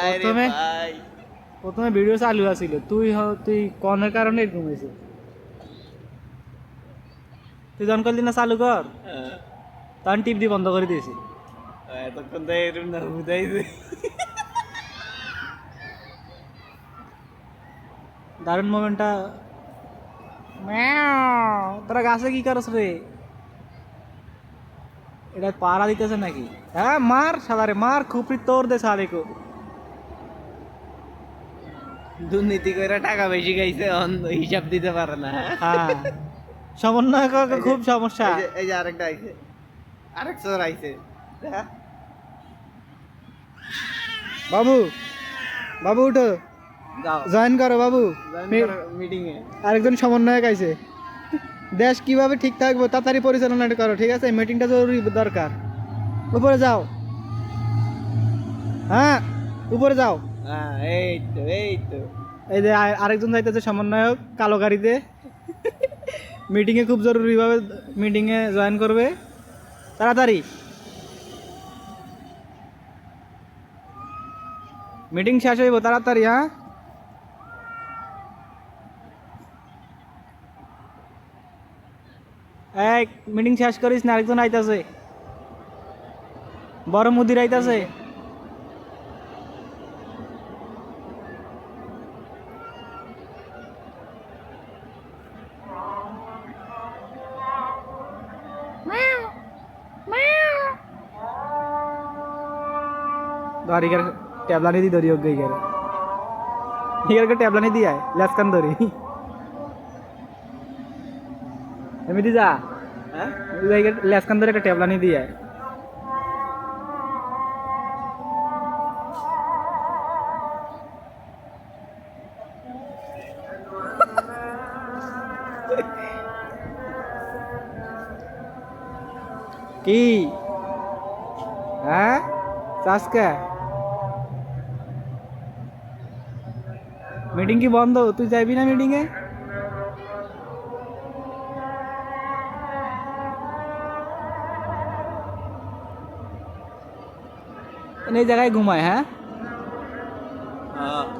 প্রথমে- প্রথমে ভিডিও চালু আছিল। তুই তুই কনের কারণে এরকম হয়েছে তুই জন করলি না চালু কর হ্যাঁ, তখন টিপ দিয়ে বন্ধ করে দিয়েছি। এতক্ষণ তো এরকম না বুঝাইছে দারুণ মোমেন্টটা। তোরা গাছে কি করছ রে? এটা পাড়া দিতেছে নাকি? হ্যাঁ মার সাদারে মার খুপড়ি তোর দে সালেকো দুর্নীতি করে টাকা বেশি খাইছে হিসাব দিতে পারে না। হ্যাঁ। সমন্বয় খুব সমস্যা। এই যে- আরেকটা আইছে। আরেক চোর আইছে। বাবু বাবু উঠো। জয়েন করো বাবু। মিটিং এ আরেকজন সমন্বয়ক আইছে। দেশ কীভাবে ঠিক থাকব তাড়াতাড়ি পরিচালনা করো ঠিক আছে? মিটিংটা জরুরি দরকার। উপরে যাও। হ্যাঁ উপরে যাও। হ্যাঁ এই তো এই যে আরেকজন যাইতেছে সমন্বয়ক, কালো গাড়িতে। মিটিংয়ে খুব জরুরিভাবে মিটিংয়ে জয়েন করবে। তাড়াতাড়ি। মিটিং শেষ হইব, তাড়াতাড়ি হ্যাঁ? এই মিটিং শেষ করিস না, আরেকজন আইতাছে। বড় মুদির আইতাছে। ধর इधर टैबला नहीं दी दरी हो गई इधर इधर का टैबला नहीं दिया है लेस कन दरी एमिति जा হ্যাঁ इधर लेस कन दरी का टैबला नहीं दिया है কি मीटिंग की बंद हो तू जाए भी ना मीटिंग है? नई जगह घुमाए हैं। हाँ।